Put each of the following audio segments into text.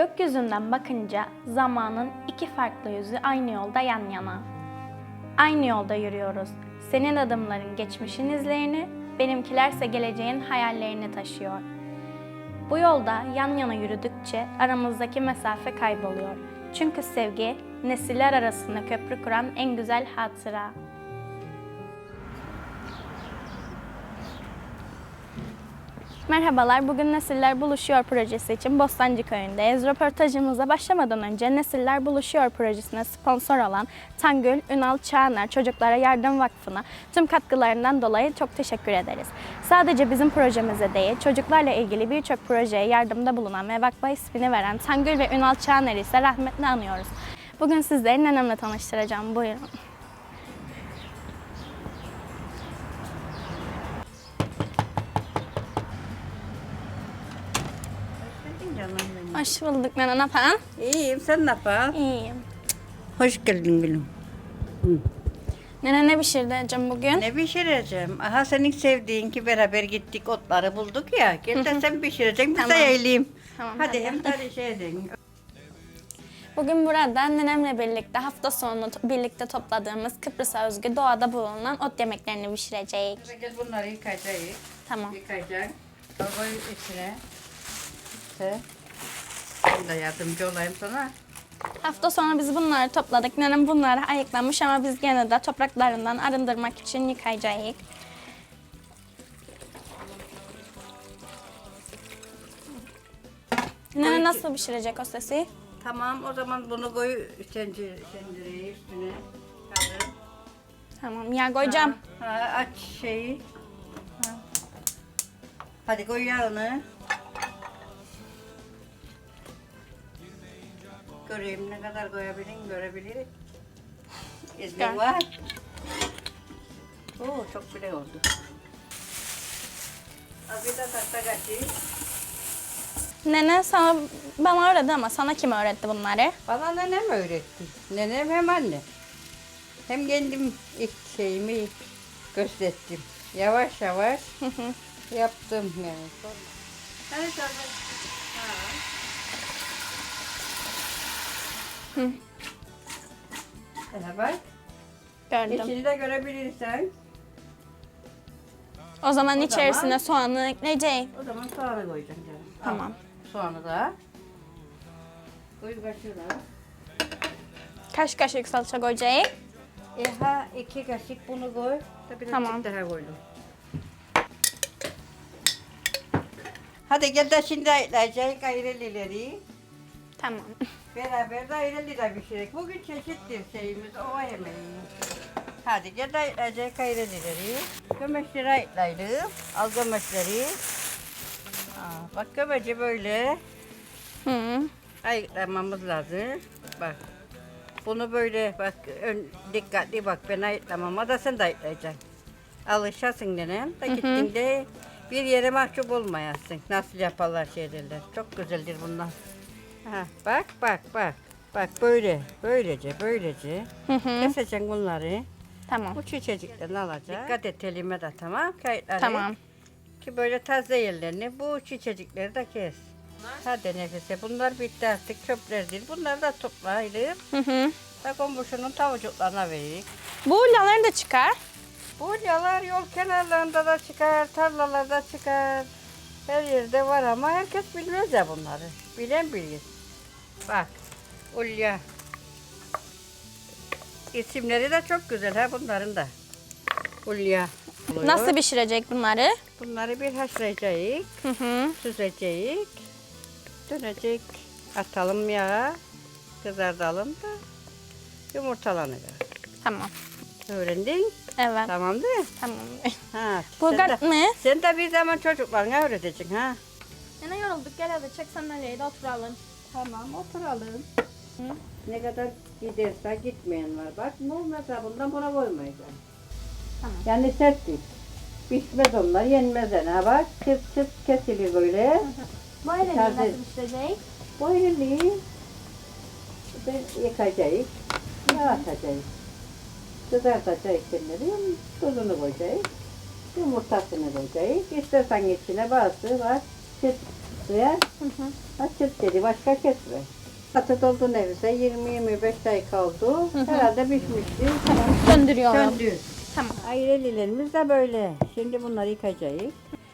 Gökyüzünden bakınca zamanın iki farklı yüzü aynı yolda yan yana. Aynı yolda yürüyoruz. Senin adımların geçmişin izlerini, benimkilerse geleceğin hayallerini taşıyor. Bu yolda yan yana yürüdükçe aramızdaki mesafe kayboluyor. Çünkü sevgi nesiller arasında köprü kuran en güzel hatıra. Merhabalar, bugün Nesiller Buluşuyor projesi için Bostancı Köyü'ndeyiz. Röportajımıza başlamadan önce Nesiller Buluşuyor projesine sponsor olan Tangül Ünal Çağner Çocuklara Yardım Vakfı'na tüm katkılarından dolayı çok teşekkür ederiz. Sadece bizim projemize değil, çocuklarla ilgili birçok projeye yardımda bulunan ve vakfa ismini veren Tangül ve Ünal Çağner'i ise rahmetle anıyoruz. Bugün sizleri nenemle tanıştıracağım. Buyurun. Canım benim. Hoş bulduk Nene, ne yapan? İyiyim, sen ne yapıyorsun? İyiyim. Hoş geldin gülüm. Nene ne pişireceğim bugün? Ne pişireceğim? Aha senin sevdiğin ki beraber gittik otları bulduk ya. Gel de sen pişireceksin, biz Tamam. de yiyelim. Tamam, Hadi hadi. hem de şey edin. Bugün burada nenemle birlikte hafta sonu birlikte topladığımız Kıbrıs'a özgü doğada bulunan ot yemeklerini pişirecek. Gel bunları yıkayacağız. Tamam. Yıkayacaksın. Koy içine. Sen. Ben de yardımcı olayım sana. Hafta sonu biz bunları topladık. Nenem bunları ayıklamış ama biz gene de topraklarından arındırmak için yıkayacağız. Nene nasıl pişirecek o sesi? Tamam, o zaman bunu koy tencere, tencereye üstüne. Kaldır. Tamam yağ koyacağım. Ha, aç şeyi. Ha. Hadi koy yağını. Göreyim ne kadar koyabilirim, görebilirim. İznin Gör. var. Oo, çok bile oldu. Az bir de tahta kaçı. Nene sana bana öğretti ama sana kim öğretti bunları? Bana nenem öğretti. Nenem hem anne. Hem kendim ilk şeyimi gösterdim. Yavaş yavaş yaptım yani. Hadi tabii. Hele bak. Gördüm. İçini de görebilirsen. O zaman O içerisine zaman- soğanı ekleyeceğiz. O zaman soğanı koyacaksın canım. Al, Tamam. Soğanı da. Koy kaşığı Kaç kaşık salça koyacağız? E ha iki kaşık bunu koy. Birazcık Tamam. daha koydum. Hadi gel de şimdi ayıtlayacağız ayrelileri. Tamam. Beraber de ayreliler pişirek. Bugün çeşittir şeyimiz ova yemeği. Hadi gel de ayıtlayacağız ayrelileri. Gömeçleri ayıtlayalım. Al gömeçleri. Aa, bak gömeci böyle Hı. ayıklamamız lazım. Bak. Bunu böyle bak ön, dikkatli bak ben ayıklamama da sen de ayıklayacaksın. Alışasın nenem. Da gittiğinde bir yere mahcup olmayasın. Nasıl yaparlar şeylerler. Çok güzeldir bunlar. Ha, bak bak bak. Bak böyle, böylece, böylece. Hı hı. Keseceksin bunları. Tamam. Bu çiçeciklerini alacaksın. Dikkat et elime de tamam. Kayıtları. Tamam. Ki böyle taze yerlerini bu çiçecikleri de kes. Hadi nefese bunlar bitti artık çöpler değil. Bunları da toplayalım. Hı hı. Da komşunun tavucuklarına verir. Bu ulyaları da çıkar. Bu yalar yol kenarlarında da çıkar, tarlalarda çıkar. Her yerde var ama herkes bilmez ya bunları. Bilen bilir. Bak, Ulya. İsimleri de çok güzel ha bunların da. Ulya. oluyor. Nasıl pişirecek bunları? Bunları bir haşlayacağız. Hı hı. süzecek, dönecek, atalım yağa, kızartalım da yumurtalanır. Tamam. Öğrendin? Evet. Tamam değil mi? Tamam. Ha, Bulgar sen, de, mı? sen de bir zaman çocuklarına öğreteceksin ha. Yine yorulduk. Gel hadi çek sandalyeyi de oturalım. Tamam oturalım. Ne kadar giderse gitmeyen var. Bak bu mesela bundan buna koymayacağım. Tamam. Yani sert değil. Pişmez onlar, yenmez. Ha bak çıt çıt kesilir böyle. Böyle Taze. nasıl pişirecek? Boyunu ben yıkayacağız, yağlatacağız. Kızartacağız kendileri, tuzunu koyacağız, yumurtasını koyacağız. İstersen içine bazı var, çıt suya. Açık dedi. Başka kesme. Atı doldu nefise 20-25 dakika oldu. Herhalde pişmişti. Tamam. Döndürüyorum. Söndür. Tamam. Ayrelilerimiz de böyle. Şimdi bunları yıkayacağız.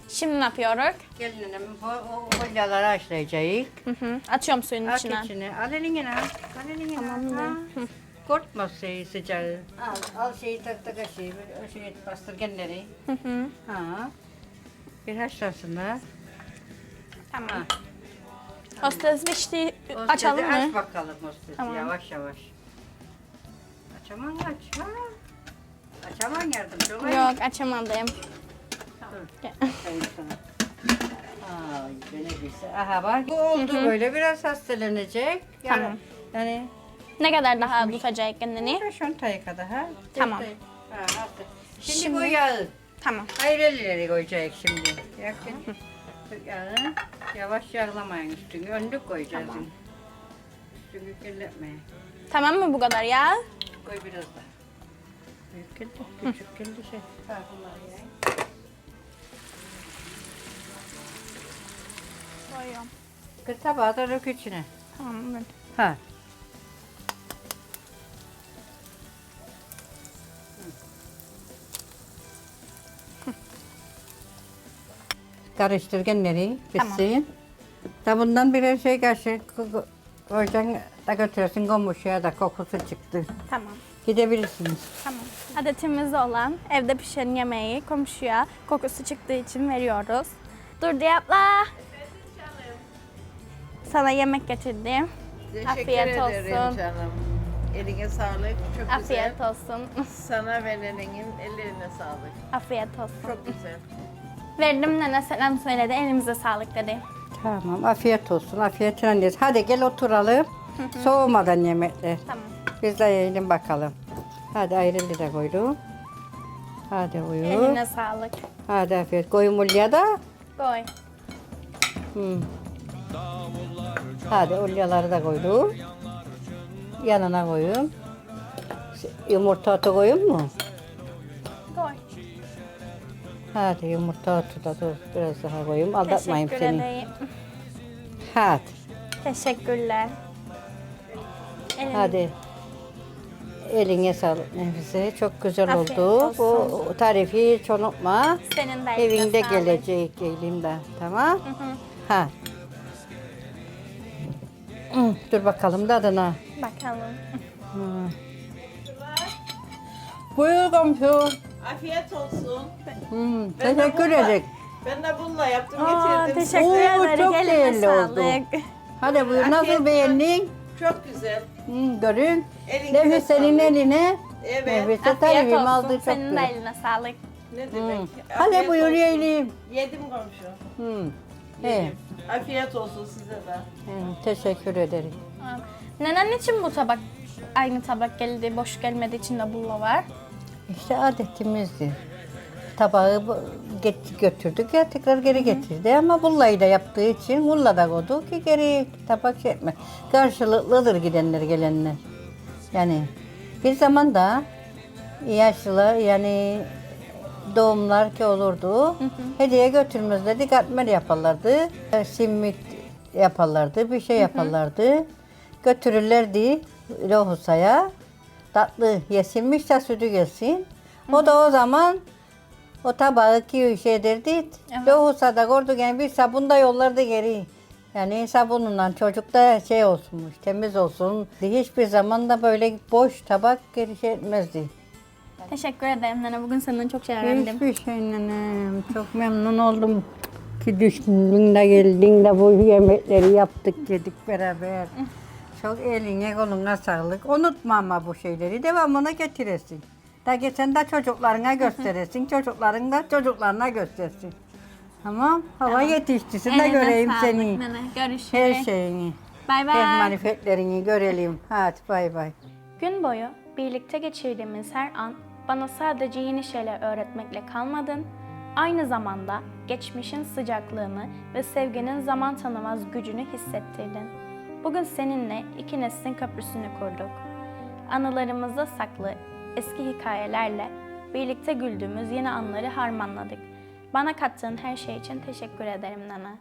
Şimdi ne yapıyoruz? Gelinim bu o olyaları haşlayacağız. Hı hı. Açıyorum suyun At içine. içine. Al eline. Al eline. Tamam ha. Korkma şeyi sıcağı. Al, al şeyi tak tak şeyi. O şeyi bastırgenleri. Hı hı. Ha. Bir haşlasınlar. Tamam. Ha. Hostes pişti. O Açalım dedi, Aç mı? bakalım hostesi Tamam. yavaş yavaş. Açaman aç. Ha. Açaman yardımcı ol. Yok açamadım. Dur. Gel. Sayayım sana. Ay beni bilse. Aha bak. Bu oldu böyle biraz hastalanacak. Yani, Tamam. Yani Ne kadar daha tutacak kendini? 5-10 dakika daha. Tamam. Ha. Şimdi, Şimdi- bu yağı. Tamam. Ayrelileri koyacak şimdi. Yakın. Yağı yavaş yağlamayın üstünü. Önlük koyacağız. Tamam. Üstünü kirletmeyin. Tamam mı bu kadar ya? Koy biraz daha. Büyük geldi, küçük geldi şey. Ha, bunlar ya. Koyuyorum. Dök içine. Tamam. dur. Ha. Karıştır genleri bitsin. Da bundan birer şey kaşık ko- koyacaksın da götürürsün komşuya da kokusu çıktı. Tamam. Gidebilirsiniz. Tamam. Adetimiz olan evde pişen yemeği komşuya kokusu çıktığı için veriyoruz. Dur diye abla. Sana yemek getirdim. Teşekkür Afiyet ederim olsun. canım. Eline sağlık. Çok Afiyet güzel. olsun. Sana ve nenenin ellerine sağlık. Afiyet olsun. Çok güzel. Verdim nene selam söyledi. Elimize sağlık dedi. Tamam afiyet olsun. Afiyetin annesi. Hadi gel oturalım. Soğumadan yemekler. Tamam. Biz de yiyelim bakalım. Hadi ayrılı da koydum. Hadi uyu. Eline sağlık. Hadi afiyet. Koyun mulya da. Koy. Hı. Hadi ulyaları da koydum. Yanına koyun. Yumurta atı koyun mu? Koy. Hadi yumurta atı da dur. Biraz daha koyayım. Aldatmayayım Teşekkür seni. ederim. Hadi. Teşekkürler. Elin- Hadi. Eline sağlık Nefise. Çok güzel Afiyet oldu. Bu tarifi hiç unutma. Senin de eline Evinde sağlık. gelecek elimde. Tamam. Hı hı. Ha. Hı, Dur bakalım tadına. Bakalım. Buyur komşu. Afiyet olsun. Hı, Ben de teşekkür bununla- ederim. Ben de bununla yaptım Aa, getirdim teşekkür size. Oo, ederim. çok Eline değerli oldu. sağlık. Hadi buyur. Nasıl Afiyet beğendin? Çok güzel. Hı, görün. Elinize Nefis senin sağlık. eline. Evet. Nefise Afiyet talibim olsun. aldı çok Senin de güzel. eline sağlık. Ne Hı. demek? Hadi Afiyet buyur olsun. yiyelim. Yedim komşu. Hı. He. Yedim. Afiyet olsun size de. Hı, Teşekkür ederim. Ha. Neden için bu tabak aynı tabak geldi, boş gelmediği için de bulla var? İşte adetimizdi. Tabağı get- götürdük ya tekrar geri getirdi ama bullayı da yaptığı için bulla da koydu ki geri tabak şey etme. Karşılıklıdır gidenler gelenler. Yani bir zaman da yaşlılar yani doğumlar ki olurdu. Hediye götürmezlerdi, katmer yaparlardı. e, Simit yaparlardı, bir şey yaparlardı. Götürürlerdi Lohusa'ya. Tatlı yesilmiş de sütü gelsin. O da o zaman o tabağı ki şey derdi. Evet. Lohusa'da gördü yani bir sabun da yollardı geri. Yani sabununla çocuk da şey olsunmuş, temiz olsun. Hiçbir zaman da böyle boş tabak geri şey etmezdi. Teşekkür ederim nene. Bugün senden çok şey öğrendim. Hiçbir şey nenem. Çok memnun oldum ki düşündün de geldin de bu yemekleri yaptık yedik beraber. Çok eline koluna sağlık. Unutma ama bu şeyleri devamına getiresin. Da geçen de çocuklarına gösteresin. Çocukların da çocuklarına göstersin. Tamam. Hava yetiştisin de Eline göreyim sağlık seni. Görüşürüz. Her şeyini. Bay Her bay. marifetlerini görelim. Hadi bay bay. Gün boyu birlikte geçirdiğimiz her an bana sadece yeni şeyler öğretmekle kalmadın, aynı zamanda geçmişin sıcaklığını ve sevginin zaman tanımaz gücünü hissettirdin. Bugün seninle iki neslin köprüsünü kurduk. Anılarımızda saklı eski hikayelerle birlikte güldüğümüz yeni anları harmanladık. Bana kattığın her şey için teşekkür ederim Nana.